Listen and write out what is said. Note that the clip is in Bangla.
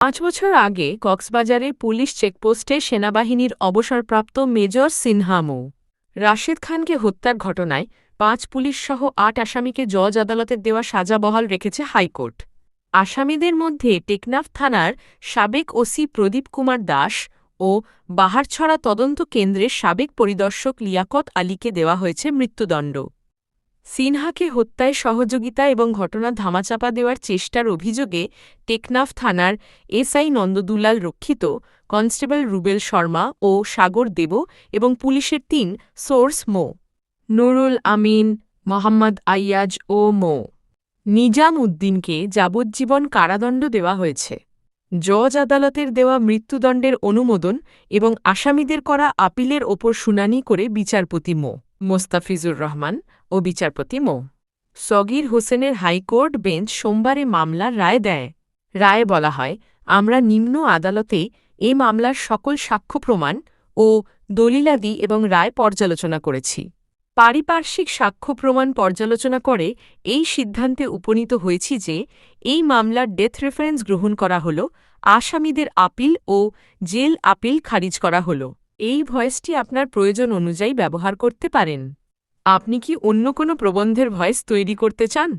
পাঁচ বছর আগে কক্সবাজারে পুলিশ চেকপোস্টে সেনাবাহিনীর অবসরপ্রাপ্ত মেজর সিনহামো রাশেদ খানকে হত্যার ঘটনায় পাঁচ পুলিশসহ আট আসামিকে জজ আদালতের দেওয়া সাজা বহাল রেখেছে হাইকোর্ট। আসামিদের মধ্যে টেকনাফ থানার সাবেক ওসি প্রদীপ কুমার দাস ও বাহারছড়া তদন্ত কেন্দ্রের সাবেক পরিদর্শক লিয়াকত আলীকে দেওয়া হয়েছে মৃত্যুদণ্ড। সিনহাকে হত্যায় সহযোগিতা এবং ঘটনা ধামাচাপা দেওয়ার চেষ্টার অভিযোগে টেকনাফ থানার এসআই নন্দদুলাল রক্ষিত কনস্টেবল রুবেল শর্মা ও সাগর দেব এবং পুলিশের তিন সোর্স মো। নুরুল আমিন, মোহাম্মদ আইয়াজ ও মো। নিজাম উদ্দিনকে যাবজ্জীবন কারাদণ্ড দেওয়া হয়েছে। জজ আদালতের দেওয়া মৃত্যুদণ্ডের অনুমোদন এবং আসামিদের করা আপিলের ওপর শুনানি করে বিচারপতি মো। মোস্তাফিজুর রহমান ও বিচারপতি মো। সগির হোসেনের হাইকোর্ট বেঞ্চ সোমবারে মামলার রায় দেয়। রায়ে বলা হয়, আমরা নিম্ন আদালতে এ মামলার সকল সাক্ষ্য প্রমাণ ও দলিলাদি এবং রায় পর্যালোচনা করেছি। পারিপার্শ্বিক সাক্ষ্য প্রমাণ পর্যালোচনা করে এই সিদ্ধান্তে উপনীত হয়েছি যে এই মামলার ডেথ রেফারেন্স গ্রহণ করা হল, আসামিদের আপিল ও জেল আপিল খারিজ করা হল। এই ভয়েসটি আপনার প্রয়োজন অনুযায়ী ব্যবহার করতে পারেন। আপনি কি অন্য কোনো প্রবন্ধের ভয়েস তৈরি করতে চান?